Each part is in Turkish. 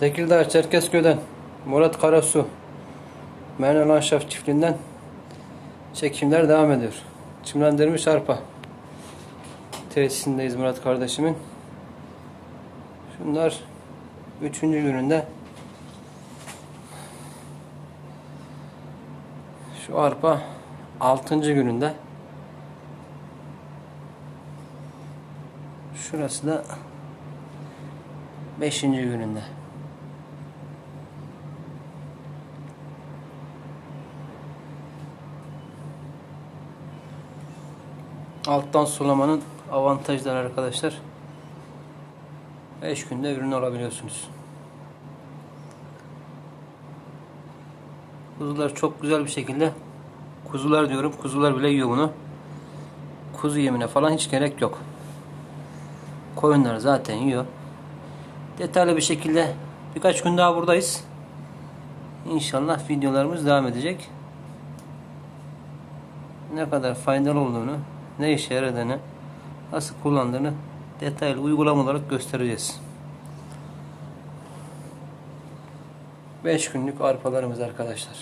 Tekirdağ Çerkezköy'den Murat Karasu Merne Lanşaf çiftliğinden çekimler devam ediyor. Çimlendirilmiş arpa tesisindeyiz Murat kardeşimin. Şunlar üçüncü gününde şu arpa altıncı gününde şurası da beşinci gününde. Alttan sulamanın avantajları arkadaşlar. 5 günde ürün alabiliyorsunuz. Kuzular çok güzel bir şekilde kuzular diyorum. Kuzular bile yiyor bunu. Kuzu yemine falan hiç gerek yok. Koyunlar zaten yiyor. Detaylı bir şekilde birkaç gün daha buradayız. İnşallah videolarımız devam edecek. Ne kadar faydalı olduğunu, ne işe yaradığını, nasıl kullandığını detaylı uygulama olarak göstereceğiz. 5 günlük arpalarımız arkadaşlar.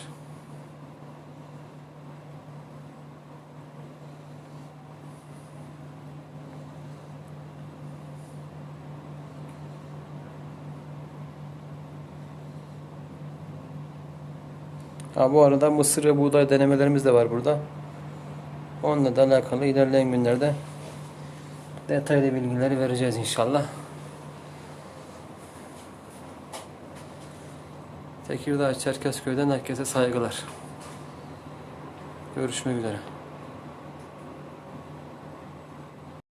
Ha, bu arada mısır ve buğday denemelerimiz de var burada. Onunla da alakalı ilerleyen günlerde detaylı bilgileri vereceğiz inşallah. Tekirdağ Çerkezköy'den herkese saygılar. Görüşmek üzere.